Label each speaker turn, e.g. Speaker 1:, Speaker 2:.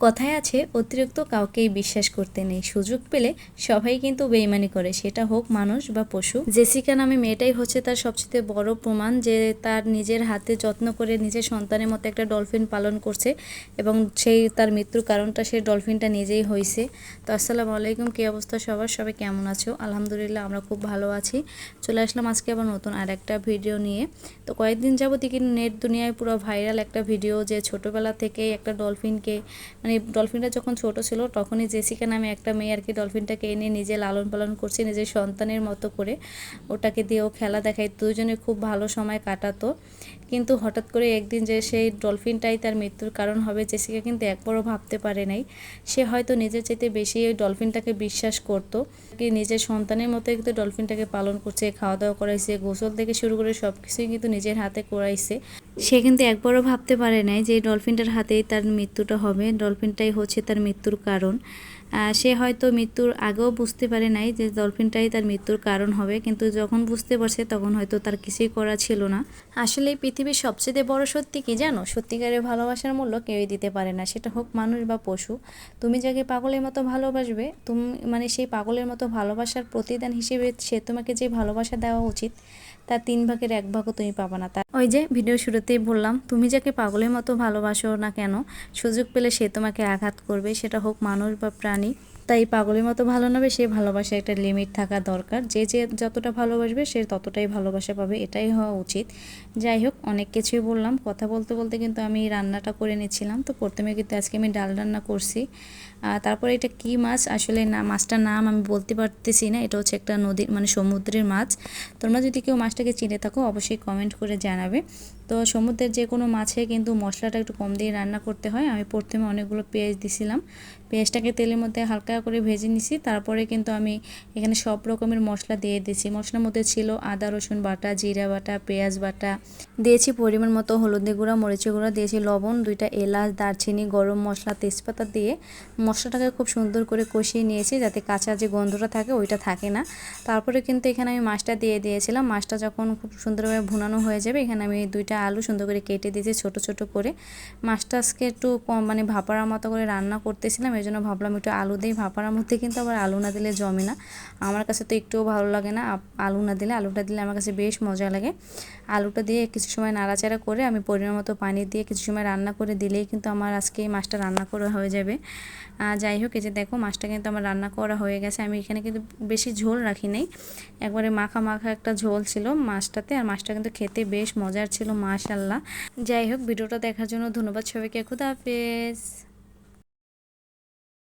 Speaker 1: কথায় আছে, অতিরিক্ত কাউকেই বিশ্বাস করতে নেই। সুযোগ পেলে সবাই কিন্তু বেইমানি করে, সেটা হোক মানুষ বা পশু। জেসিকা নামে মেয়েটাই হচ্ছে তার সবচেয়ে বড় প্রমাণ যে তার নিজের হাতে যত্ন করে নিজের সন্তানের মতো একটা ডলফিন পালন করছে এবং সেই তার মৃত্যুর কারণটা সেই ডলফিনটা নিজেই হয়েছে তো আসসালামু আলাইকুম, কী অবস্থা সবার? সবাই কেমন আছো? আলহামদুলিল্লাহ আমরা খুব ভালো আছি। চলে আসলাম আজকে আবার নতুন আর একটা ভিডিও নিয়ে। তো কয়েকদিন কিন্তু নেট দুনিয়ায় পুরো ভাইরাল একটা ভিডিও যে ছোটোবেলা থেকে একটা ডলফিনকে মানে ডলফিনটা যখন ছোট ছিল, তখনই জেসিকা নামে একটা মেয়ে আর কি ডলফিনটাকে এনে নিজে লালন পালন করছে নিজের সন্তানের মতো করে। ওটাকে দিয়েও খেলা দেখায়। দুজনে খুব ভালো সময় কাটাতো। কিন্তু হঠাৎ করে একদিন যে সেই ডলফিনটাই তার মৃত্যুর কারণ হবে, জেসিকা কিন্তু একবারও ভাবতে পারে নাই। সে হয়তো নিজের চাইতে বেশি ওই ডলফিনটাকে বিশ্বাস করতো। কি নিজের সন্তানের মতো কিন্তু ডলফিনটাকে পালন করছে খাওয়া দাওয়া করাইছে, গোসল থেকে শুরু করে সব কিছুই কিন্তু নিজের হাতে করাইছে। সে কিন্তু একবারও ভাবতে পারে নাই যে ডলফিনটার হাতেই তার মৃত্যুটা হবে, ডলফিনটাই হচ্ছে তার মৃত্যুর কারণ। সে হয়তো মৃত্যুর আগেও বুঝতে পারে নাই যে ডলফিনটাই তার মৃত্যুর কারণ হবে কিন্তু যখন বুঝতে পারছে তখন হয়তো তার কিছুই করা ছিল না। আসলে এই পৃথিবীর সবচেয়ে বড় সত্যি কি জানো? সত্যিকারের ভালোবাসার মূল্য কেউই দিতে পারে না। সেটা হোক মানুষ বা পশু। তুমি যাকে পাগলের মতো ভালোবাসবে তুমি মানে সেই পাগলের মতো ভালোবাসার প্রতিদান হিসেবে সে তোমাকে যে ভালোবাসা দেওয়া উচিত তার তিন ভাগের এক ভাগও তুমি পাবা না। তার ওই যে ভিডিও শুরুতেই বললাম তুমি যাকে পাগলের মতো ভালোবাসো না কেন সুযোগ পেলে সে তোমাকে আঘাত করবে। সেটা হোক মানুষ বা প্রাণী। nih. তাই পাগলের মতো ভালো নেবে, সে ভালোবাসা একটা লিমিট থাকা দরকার। যে যে যতটা ভালোবাসবে, সে ততটাই ভালোবাসা পাবে, এটাই হওয়া উচিত। যাই হোক, অনেক কিছুই বললাম। কথা বলতে বলতে কিন্তু আমি রান্নাটা করে নিচ্ছিলাম। তো প্রথমে কিন্তু আজকে আমি ডাল রান্না করছি। তারপরে এটা কি মাছ? আসলে না মাছটার নাম আমি বলতে পারতেছি না। এটা হচ্ছে একটা নদীর মানে সমুদ্রের মাছ। তোমরা যদি কেউ মাছটাকে চিনে থাকো, অবশ্যই কমেন্ট করে জানাবে। তো সমুদ্রের যে কোনো মাছে কিন্তু মশলাটা একটু কম দিয়ে রান্না করতে হয়। আমি প্রথমে অনেকগুলো পেঁয়াজ দিছিলাম। পেঁয়াজটাকে তেলের মধ্যে হালকা করে ভেজে নিছি। তারপরে কিন্তু আমি এখানে সব রকমের মশলা দিয়ে দিয়েছি। মশলার মধ্যে ছিল আদা, রসুন বাটা, জিরা বাটা, পেঁয়াজ বাটা। দিয়েছি পরিমাণ মতো হলুদি গুঁড়া, মরিচের গুঁড়া, দিয়েছি লবণ, দুইটা এলাচ, দারচিনি, গরম মশলা, তেজপাতা দিয়ে মশলাটাকে খুব সুন্দর করে কষিয়ে নিয়েছি যাতে কাঁচা যে গন্ধটা থাকে ওইটা থাকে না। তারপরে কিন্তু এখানে আমি মাছটা দিয়ে দিয়েছিলাম। মাছটা যখন খুব সুন্দরভাবে ভুনানো হয়ে যাবে, এখানে আমি দুইটা আলু সুন্দর করে কেটে দিয়েছি ছোট ছোট করে। মাছটা আজকে একটু কম মানে ভাপাড়ার মতো করে রান্না করতেছিলাম এই জন্য ভাবলাম একটু আলু দিই ভাপাড়ার মধ্যে কিন্তু আবার আলু না দিলে জমে না। আমার কাছে তো একটুও ভালো লাগে না আলু না দিলে, আলুটা দিলে আমার কাছে বেশ মজা লাগে। আলুটা দিয়ে কিছু সময় নাড়াচাড়া করে আমি পরিমাণ মতো পানি দিয়ে কিছু সময় রান্না করে দিলেই কিন্তু আমার আজকে এই মাছটা রান্না করা হয়ে যাবে। যাই হোক, এই যে দেখো, মাছটা কিন্তু আমার রান্না করা হয়ে গেছে। আমি এখানে কিন্তু বেশি ঝোল রাখি নাই। একবারে মাখা মাখা একটা ঝোল ছিল মাছটাতে, আর মাছটা কিন্তু খেতে বেশ মজার ছিল মাশাল্লাহ যাই হোক, ভিডিওটা দেখার জন্য ধন্যবাদ সবাইকে। খুদা হাফেজ।